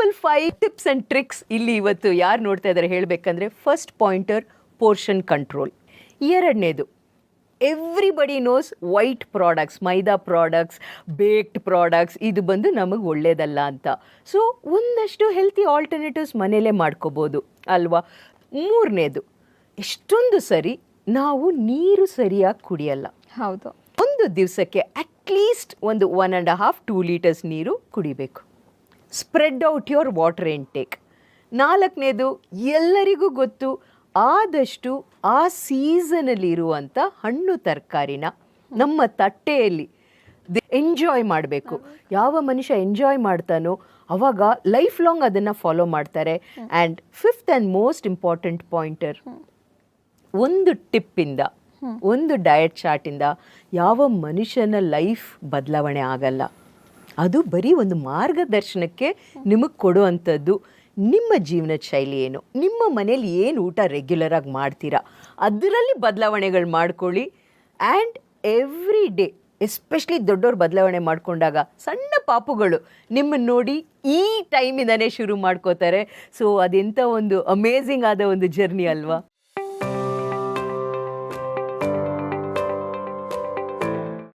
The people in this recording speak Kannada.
Simple five tips and tricks ಇಲ್ಲಿ ಇವತ್ತು ಯಾರು ನೋಡ್ತಾ ಇದ್ದಾರೆ ಹೇಳಬೇಕಂದ್ರೆ ಫಸ್ಟ್ ಪಾಯಿಂಟರ್ ಪೋರ್ಷನ್ ಕಂಟ್ರೋಲ್ ಎರಡನೇದು everybody knows white products maida products baked products ಇದು ಬಂದು ನಮಗೆ ಒಳ್ಳೇದಲ್ಲ ಅಂತ. ಸೊ ಒಂದಷ್ಟು ಹೆಲ್ತಿ ಆಲ್ಟರ್ನೇಟಿವ್ಸ್ ಮನೇಲೇ ಮಾಡ್ಕೋಬೋದು ಅಲ್ವಾ? ಮೂರನೇದು ಎಷ್ಟೊಂದು ಸರಿ ನಾವು ನೀರು ಸರಿಯಾಗಿ ಕುಡಿಯಲ್ಲ. ಹೌದು. ಒಂದು ದಿವಸಕ್ಕೆ ಅಟ್ಲೀಸ್ಟ್ ಒಂದು one and half two litres ನೀರು ಕುಡಿಬೇಕು. Spread out your water intake. ನಾಲ್ಕನೇದು ಎಲ್ಲರಿಗೂ ಗೊತ್ತು ಆದಷ್ಟು ಆ ಸೀಸನಲ್ಲಿರುವಂಥ ಹಣ್ಣು ತರಕಾರಿನ ನಮ್ಮ ತಟ್ಟೆಯಲ್ಲಿ ಎಂಜಾಯ್ ಮಾಡಬೇಕು. ಯಾವ ಮನುಷ್ಯ ಎಂಜಾಯ್ ಮಾಡ್ತಾನೋ ಅವಾಗ ಲೈಫ್ ಲಾಂಗ್ ಅದನ್ನು ಫಾಲೋ ಮಾಡ್ತಾರೆ. And fifth and most important pointer ಒಂದು ಟಿಪ್ಪಿಂದ ಒಂದು ಡಯಟ್ ಚಾರ್ಟಿಂದ ಯಾವ ಮನುಷ್ಯನ ಲೈಫ್ ಬದಲಾವಣೆ ಆಗಲ್ಲ. ಅದು ಬರೀ ಒಂದು ಮಾರ್ಗದರ್ಶನಕ್ಕೆ ನಿಮಗೆ ಕೊಡುವಂಥದ್ದು. ನಿಮ್ಮ ಜೀವನ ಶೈಲಿ ಏನು? ನಿಮ್ಮ ಮನೇಲಿ ಏನು ಊಟ ರೆಗ್ಯುಲರ್ ಆಗಿ ಮಾಡ್ತೀರಾ? ಅದರಲ್ಲಿ ಬದಲಾವಣೆಗಳು ಮಾಡ್ಕೊಳ್ಳಿ. ಆ್ಯಂಡ್ ಎವ್ರಿ ಡೇ ಎಸ್ಪೆಷಲಿ ದೊಡ್ಡವ್ರು ಬದಲಾವಣೆ ಮಾಡಿಕೊಂಡಾಗ, ಸಣ್ಣ ಪಾಪುಗಳು ನಿಮ್ಮನ್ನು ನೋಡಿ ಈ ಟೈಮಿಂದನೇ ಶುರು ಮಾಡ್ಕೋತಾರೆ. ಸೊ ಅದೆಂಥ ಒಂದು ಅಮೇಝಿಂಗ್ ಆದ ಒಂದು ಜರ್ನಿ ಅಲ್ವಾ?